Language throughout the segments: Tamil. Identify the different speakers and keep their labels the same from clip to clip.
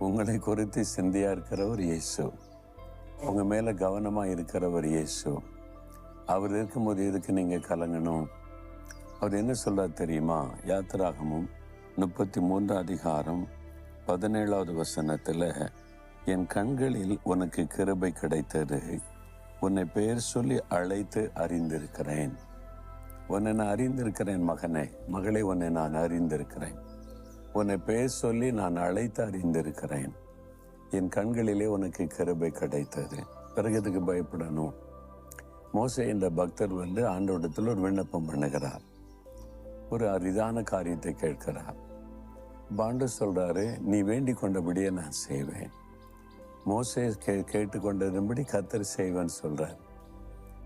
Speaker 1: உங்களை குறித்து சிந்தையா இருக்கிறவர் இயேசு. உங்க மேல கவனமா இருக்கிறவர் இயேசு. அவர் இருக்கும்போது எதுக்கு நீங்க கலங்கணும்? அவர் என்ன சொல்றார் தெரியுமா? யாத்திராகமும் முப்பத்தி மூன்று அதிகாரம் பதினேழாவது வசனத்துல என் கண்களில் உனக்கு கிருபை கிடைத்தது. உன்னை பெயர் சொல்லி அழைத்து அறிந்திருக்கிறேன். உன்னை நான் அறிந்திருக்கிறேன் மகனே. மகளை உன்னை நான் அறிந்திருக்கிறேன். உன்னை பேர் சொல்லி நான் அழைத்து அறிந்திருக்கிறேன். என் கண்களிலே உனக்கு கிருபை கிடைத்தது. பிறகு எதுக்கு பயப்படணும்? மோசே இந்த பக்தர் வந்து ஆண்டோடத்தில் ஒரு விண்ணப்பம் பண்ணுகிறார். ஒரு அரிதான காரியத்தை கேட்கிறார். பாண்டு சொல்றாரு நீ வேண்டி கொண்டபடியே நான் செய்வேன். மோசே கே கேட்டுக்கொண்டதுபடி கத்தர் செய்வேன்னு சொல்கிறார்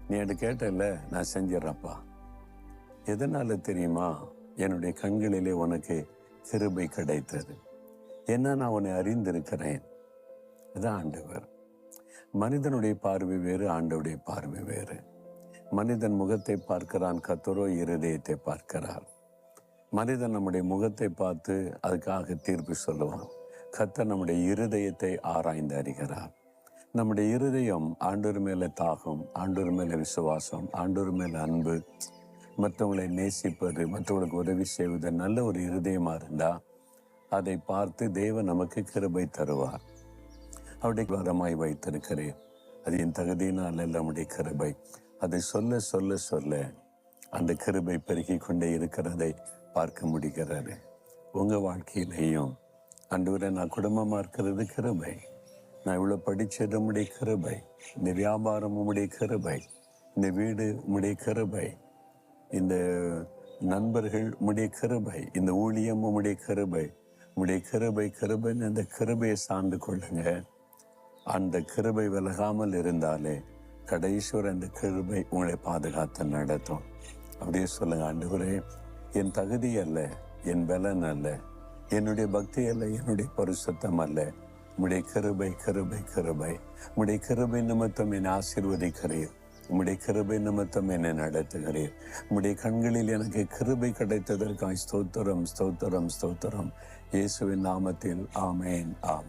Speaker 1: நீ என்ன கேட்டல நான் செஞ்சிடறப்பா எதனால தெரியுமா? என்னுடைய கண்களிலே உனக்கு கிருபை கிடைத்தது. என்ன நான் உன்னை அறிந்திருக்கிறேன்? அதான் ஆண்டவர். மனிதனுடைய பார்வை வேறு ஆண்டவுடைய பார்வை வேறு. மனிதன் முகத்தை பார்க்கிறான் கத்தரோ இருதயத்தை பார்க்கிறார். மனிதன் நம்முடைய முகத்தை பார்த்து அதுக்காக தீர்ப்பு சொல்லுவான். கத்தர் நம்முடைய இருதயத்தை ஆராய்ந்து அறிகிறார். நம்முடைய இருதயம் ஆண்டோர் மேலே தாகம் ஆண்டோர் மேலே விசுவாசம் ஆண்டோர் மேலே அன்பு மற்றவங்களை நேசிப்பது மற்றவங்களுக்கு உதவி செய்வது நல்ல ஒரு இருதயமாக இருந்தால் அதை பார்த்து தேவன் நமக்கு கிருபை தருவார். அவருடைய வரமாய் வைத்திருக்கிறேன். அது என் தகுதியினால் அல்ல நம்முடைய கிருபை. அதை சொல்ல சொல்ல சொல்ல அந்த கிருபை பெருகி கொண்டே இருக்கிறதை பார்க்க முடிகிறது. உங்கள் வாழ்க்கையிலையும் அன்றுவரை நான் குடும்பமாக இருக்கிறது கிருபை. நான் இவ்வளோ படிச்சது உடைய கிருபை. இந்த வியாபாரம் உடைய கிருபை. இந்த வீடு உடைய கிருபை. இந்த நண்பர்கள் உம்முடைய கிருபை இந்த ஊழியம் உம்முடைய கிருபை உம்முடைய கிருபை கிருபைன்னு அந்த கிருபையை சார்ந்து கொள்ளுங்க. அந்த கிருபை விலகாமல் இருந்தாலே கடைசிவர் அந்த கிருபை உங்களை பாதுகாத்து நடத்தும். அப்படியே சொல்லுங்க ஆண்டவரே என் தகுதி அல்ல என் பலன் அல்ல என்னுடைய பக்தி அல்ல என்னுடைய பரிசுத்தம் அல்ல. உம்முடைய கிருபை கிருபை கிருபை. உம்முடைய கிருபை நிமித்தம் என்னை ஆசீர்வதிக்கிறீர். உம்முடைய கிருபை நிமித்தம் என்னை நடத்துகிறீர். உம்முடைய கண்களில் எனக்கு கிருபை கிடைத்ததற்காய் ஸ்தோத்திரம் ஸ்தோத்திரம் ஸ்தோத்திரம். இயேசுவின் நாமத்தில் ஆமேன் ஆம்